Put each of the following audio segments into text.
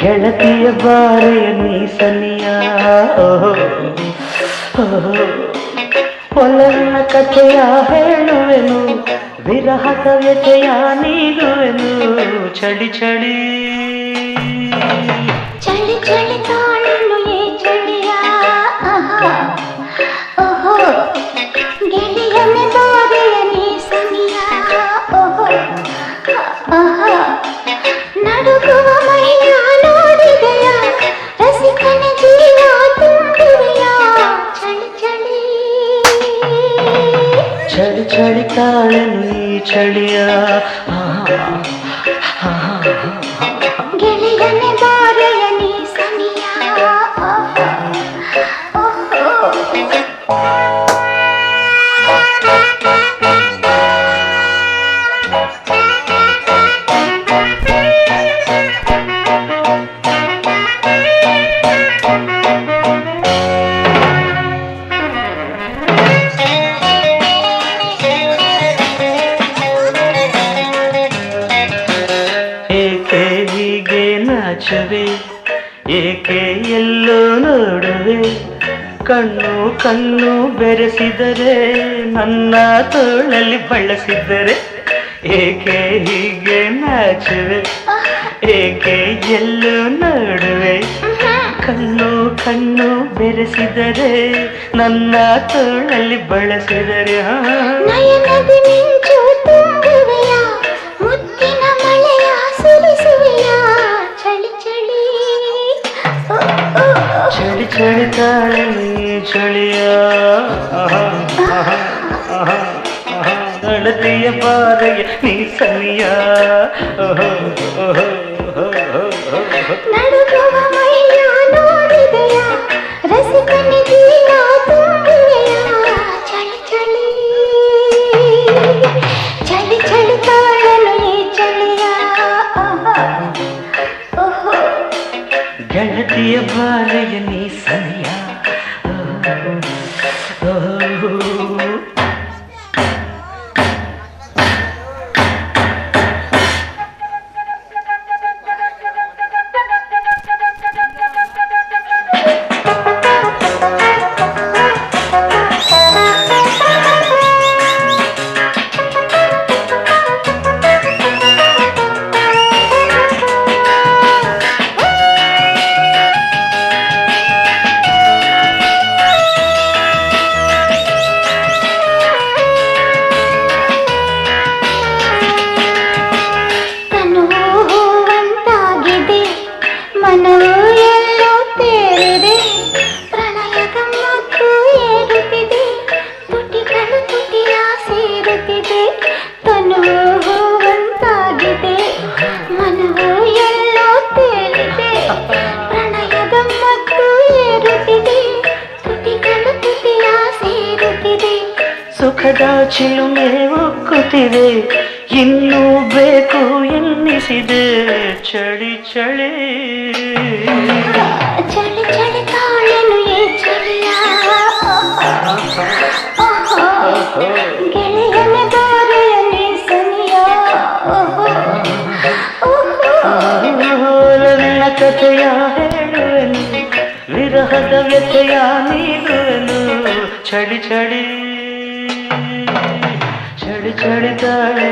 ಗೆಳತಿಯ ಬಾರೆಯ ನೀ ಸನಿಯ ಒಲನ ಕಥೆಯ ಹೇಳುವೆನು ವಿರಹ ಕವ್ಯತೆಯ ನೀಡುವೆನು ಚಳಿ ಚಳಿ ಚಳಿ ಚಳಿ ಕಾಣಲು ಏ ಚಳಿಯ ಗೆಳೆಯನ ಬಾರೆಯ ನೀ ಸನಿಯ ಓಹೋ ಚಳಿ ಚಳಿ ತಾಳನು ಈ ಚಳಿಯ ಏಕೆ ಎಲ್ಲೂ ನೋಡುವೆ? ಕಣ್ಣು ಕಣ್ಣು ಬೆರೆಸಿದರೆ ನನ್ನ ತೋಳಲ್ಲಿ ಬಳಸಿದರೆ ಏಕೆ ಹೀಗೆ ನಾಚುವೆ ಏಕೆ ಎಲ್ಲೂ ನೋಡುವೆ? ಕಣ್ಣು ಕಣ್ಣು ಬೆರೆಸಿದರೆ ನನ್ನ ತೋಳಲ್ಲಿ ಬಳಸಿದರೆ ಚಳಿ ಚಳಿ ತಾಳಿ ಚಳಿಯ ನಳದಿಯ ಬಾರೆಯ ನೀ ಸನಿಯ ಗೆಳತಿಯ ಬಾರೆಯ ನೀ ಸುಖದ ಚಿಲುಮೆ ಒಕ್ಕುತ್ತಿದೆ ಇನ್ನೂ ಬೇಕು ಎನ್ನಿಸಿದೆ ಚಳಿ ಚಳಿ ಚಳಿ ಚಳಿ ತಾಳನು ಏ ಚಳಿಯ ಓಹೋ ಗೆಳೆಯನ ದಾರೆಯ ನೀ ಸನಿಯ ಓಹೋ ಓಹೋ ನನ್ನ ಕಥೆಯ ಹೇಳುವೆನು ವಿರಹದ ವ್ಯಥೆಯ ನೀಡುವೆನು ಚಳಿ ಚಳಿ ಚಳಿ ಚಳಿ ತಾಳಿ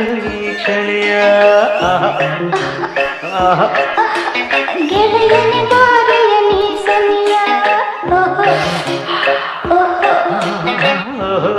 ಚಳಿಯ ಗೆಳೆಯನ ದಾರೆಯ ನೀ ಸನಿಯ ಓಹೋ ಓಹೋ